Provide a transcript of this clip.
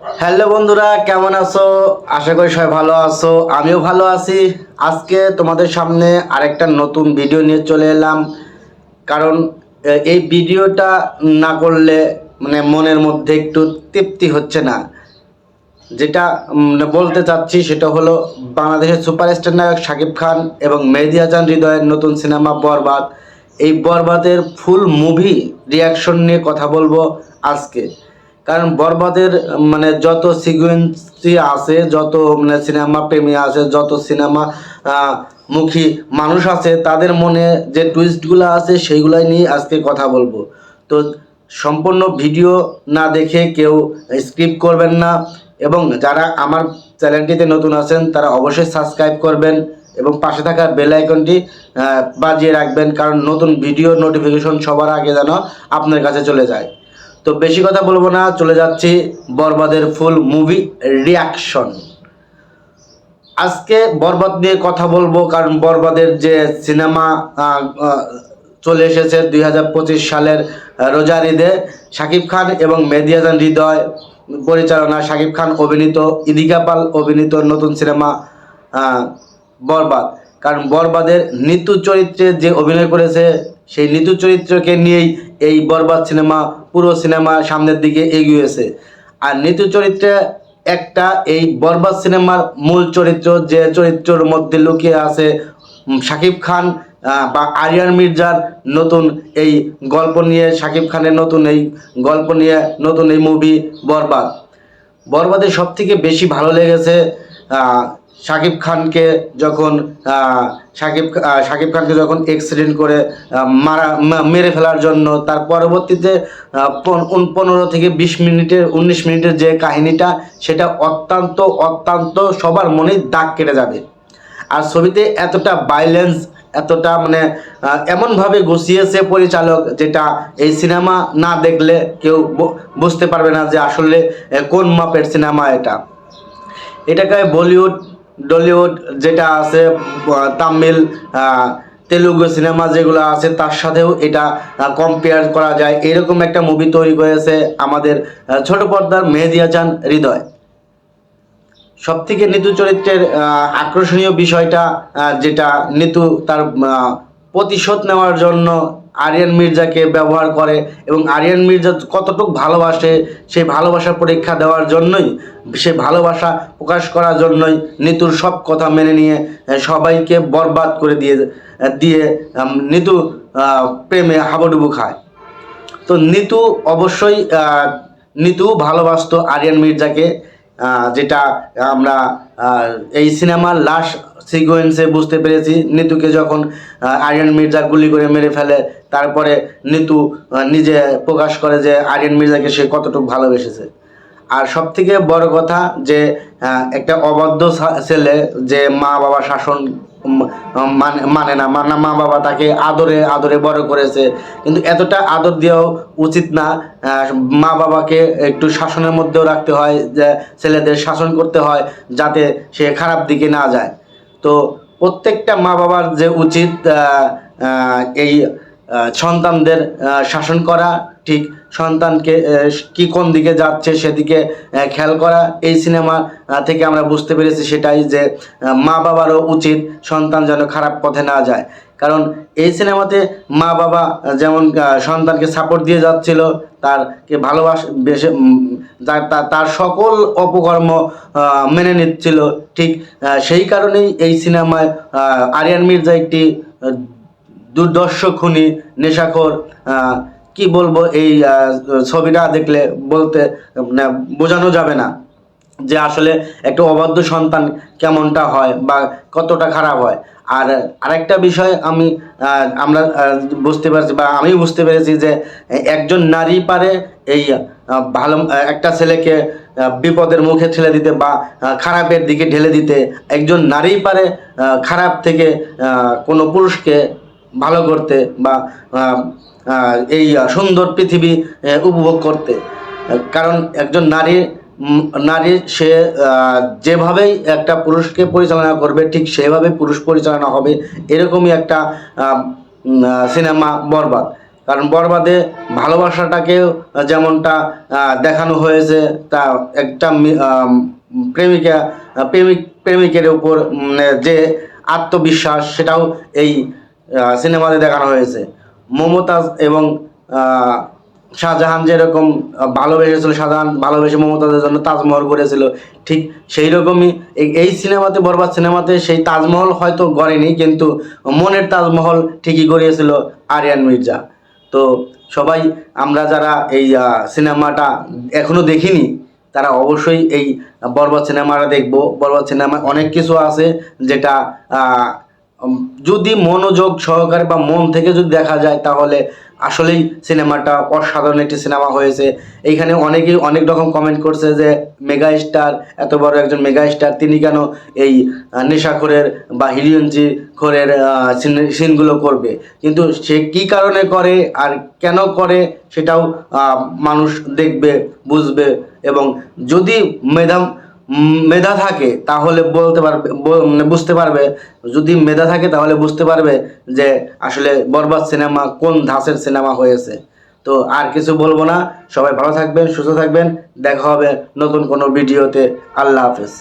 Hello বন্ধুরা কেমন আছো? আশা করি সবাই ভালো আছো। আমিও ভালো আছি। আজকে তোমাদের সামনে আরেকটা নতুন ভিডিও নিয়ে চলে এলাম। কারণ এই ভিডিওটা না করলে মানে মনের মধ্যে একটু তৃপ্তি হচ্ছে না। যেটা উম, বলতে চাচ্ছি সেটা হলো বাংলাদেশের সুপারস্টার নায়ক শাকিব খান এবং মেহেদি হৃদয়ের নতুন সিনেমা বরবাদ। এই বরবাদের ফুল মুভি রিয়াকশন নিয়ে কথা বলব আজকে। কারণ বরবাদের মানে যত সিকুয়েন্সি আছে, যত মানে সিনেমা প্রেমী আছে, যত সিনেমা মুখী মানুষ আছে, তাদের মনে যে টুইস্টগুলো আছে, সেইগুলাই নিয়ে আজকে কথা বলব। তো সম্পূর্ণ ভিডিও না দেখে কেউ স্কিপ করবেন না এবং যারা আমার চ্যানেলটিতে নতুন আছেন, তারা অবশ্যই সাবস্ক্রাইব করবেন এবং পাশে থাকা বেল আইকনটি বাজিয়ে রাখবেন, কারণ নতুন ভিডিও নোটিফিকেশন সবার আগে যেন আপনার কাছে চলে যায়। তো বেশি কথা বলব না, চলে যাচ্ছি বরবাদের ফুল মুভি রিয়াকশন। আজকে বরবাদ নিয়ে কথা বলব, কারণ বরবাদের যে সিনেমা চলে এসেছে দুই হাজার পঁচিশ সালের রোজার ঈদে, শাকিব খান এবং মেহেদি হাসান হৃদয় পরিচালনা, শাকিব খান অভিনীত, ইদিকা পাল অভিনীত নতুন সিনেমা বরবাদ। কারণ বরবাদের নিতু চরিত্রে যে অভিনয় করেছে, সেই নিতু চরিত্রকে নিয়েই এই বরবাদ সিনেমা পুরো সিনেমা সামনের দিকে এগিয়েছে। আর নিতু চরিত্রে একটা এই বরবাদ সিনেমার মূল চরিত্র, যে চরিত্রের মধ্যে লুকিয়ে আছে শাকিব খান বা আরিয়ান মির্জার নতুন এই গল্প নিয়ে, শাকিব খানের নতুন এই গল্প নিয়ে নতুন এই মুভি বরবাদ। বরবাদে সব থেকে বেশি ভালো লেগেছে শাকিব খানকে যখন শাকিব শাকিব খানকে যখন অ্যাক্সিডেন্ট করে মারা মেরে ফেলার জন্য, তার পরবর্তীতে পনেরো থেকে বিশ মিনিটের, উনিশ মিনিটের যে কাহিনীটা, সেটা অত্যন্ত অত্যন্ত সবার মনেই দাগ কেটে যাবে। আর ছবিতে এতটা বাইলেন্স এতটা মানে এমনভাবে গুছিয়েছে পরিচালক, যেটা এই সিনেমা না দেখলে কেউ বুঝতে পারবে না যে আসলে কোন মাপের সিনেমা এটা। এটাকে বলিউড ডলিউড যেটা আছে তামিল তেলুগু সিনেমা যেগুলো আছে, তার সাথেও এটা কম্পেয়ার করা যায়। এরকম একটা মুভি তৈরি করেছে আমাদের ছোট পর্দার মেহেদি হাসান হৃদয়। সব থেকে নিতু চরিত্রের আকর্ষণীয় বিষয়টা যেটা নিতু তার প্রতিশোধ নেওয়ার জন্য আরিয়ান মির্জাকে ব্যবহার করে এবং আরিয়ান মির্জা কতটুকু ভালোবাসে সেই ভালোবাসার পরীক্ষা দেওয়ার জন্যই সে ভালোবাসা প্রকাশ করার জন্যই নিতুর সব কথা মেনে নিয়ে সবাইকে বরবাদ করে দিয়ে দিয়ে নিতু প্রেমে হাবুডুবু খায়। তো নিতু অবশ্যই নিতু ভালোবাসতো আরিয়ান মির্জাকে যেটা আমরা এই সিনেমার লাস্ট সিকোয়েন্সে বুঝতে পেরেছি। নিতুকে যখন আরিয়ান মির্জা গুলি করে মেরে ফেলে তারপরে নিতু নিজে প্রকাশ করে যে আরিয়ান মির্জাকে সে কতটুকু ভালোবেসেছে। আর সব থেকে বড় কথা যে একটা অবাধ্য ছেলে যে মা বাবা শাসন মানে মানে না মানে মা বাবা তাকে আদরে আদরে বড় করেছে। কিন্তু এতটা আদর দেওয়াও উচিত না। মা বাবাকে একটু শাসনের মধ্যেও রাখতে হয়, যে ছেলেদের শাসন করতে হয়, যাতে সে খারাপ দিকে না যায়। তো প্রত্যেকটা মা বাবার যে উচিত এই সন্তানদের শাসন করা, ঠিক সন্তানকে কি কোন দিকে যাচ্ছে সেদিকে খেয়াল করা, এই সিনেমা থেকে আমরা বুঝতে পেরেছি সেটাই যে মা বাবারও উচিত সন্তান যেন খারাপ পথে না যায়। কারণ এই সিনেমাতে মা বাবা যেমন সন্তানকে সাপোর্ট দিয়ে যাচ্ছিল, তারকে ভালোবাস, বেশে তার সকল অপকর্ম মেনে নিচ্ছিল, ঠিক সেই কারণেই এই সিনেমায় আরিয়ান মির্জা একটি দুর্দর্শ খুনি, নেশাখোর কি বলব এই ছবিটা দেখলে বলতে বোঝানো যাবে না যে আসলে একটা অবাধ্য সন্তান কেমনটা হয় বা কতটা খারাপ হয়। আর আরেকটা বিষয় আমি আমরা বুঝতে পারছি বা আমি বুঝতে পেরেছি যে একজন নারী পারে এই ভালো, একটা ছেলেকে বিপদের মুখে ঠেলে দিতে বা খারাপের দিকে ঢেলে দিতে একজন নারী পারে খারাপ থেকে কোনো পুরুষকে ভালো করতে বা এই সুন্দর পৃথিবী উপভোগ করতে। কারণ একজন নারী নারী সে যেভাবেই একটা পুরুষকে পরিচালনা করবে, ঠিক সেভাবে পুরুষ পরিচালনা হবে, এরকমই একটা সিনেমা বরবাদ। কারণ বরবাদে ভালোবাসাটাকেও যেমনটা দেখানো হয়েছে, তা একটা প্রেমিকা, প্রেমিক, প্রেমিকের উপর যে আত্মবিশ্বাস, সেটাও এই সিনেমাতে দেখানো হয়েছে। মমতাজ এবং শাহজাহান যেরকম ভালোবেসেছিল, শাহজাহান ভালোবেসে মমতাজের জন্য তাজমহল করেছিল ঠিক সেই রকমই এই- সিনেমাতে, বরবাদ সিনেমাতে সেই তাজমহল হয়তো গড়েনি, কিন্তু মনের তাজমহল ঠিকই গড়িয়েছিল আরিয়ান মির্জা। তো সবাই, আমরা যারা এই সিনেমাটা এখনও দেখিনি, তারা অবশ্যই এই বরবাদ সিনেমাটা দেখব। বরবাদ সিনেমায় অনেক কিছু আছে যেটা যদি মনোযোগ সহকারে বা মন থেকে যদি দেখা যায় তাহলে আসলেই সিনেমাটা অসাধারণ একটি সিনেমা হয়েছে। এইখানে অনেকেই অনেক রকম কমেন্ট করছে যে মেগা স্টার এত বড় একজন মেগা স্টার তিনি কেন এই নেশাখোরের বা হিলিয়নজি খোরের সিনগুলো করবে? কিন্তু সে কি কারণে করে আর কেন করে সেটাও মানুষ দেখবে বুঝবে এবং যদি মেধা উম, মেধা থাকে, তাহলে বলতে পারবে মানে বুঝতে পারবে, যদি মেধা থাকে তাহলে বুঝতে পারবে যে আসলে বরবাদ সিনেমা কোন ধাঁচের সিনেমা হয়েছে। তো আর কিছু বলব না, সবাই ভালো থাকবেন, সুস্থ থাকবেন, দেখা হবে নতুন কোনো ভিডিওতে, আল্লাহ হাফেজ।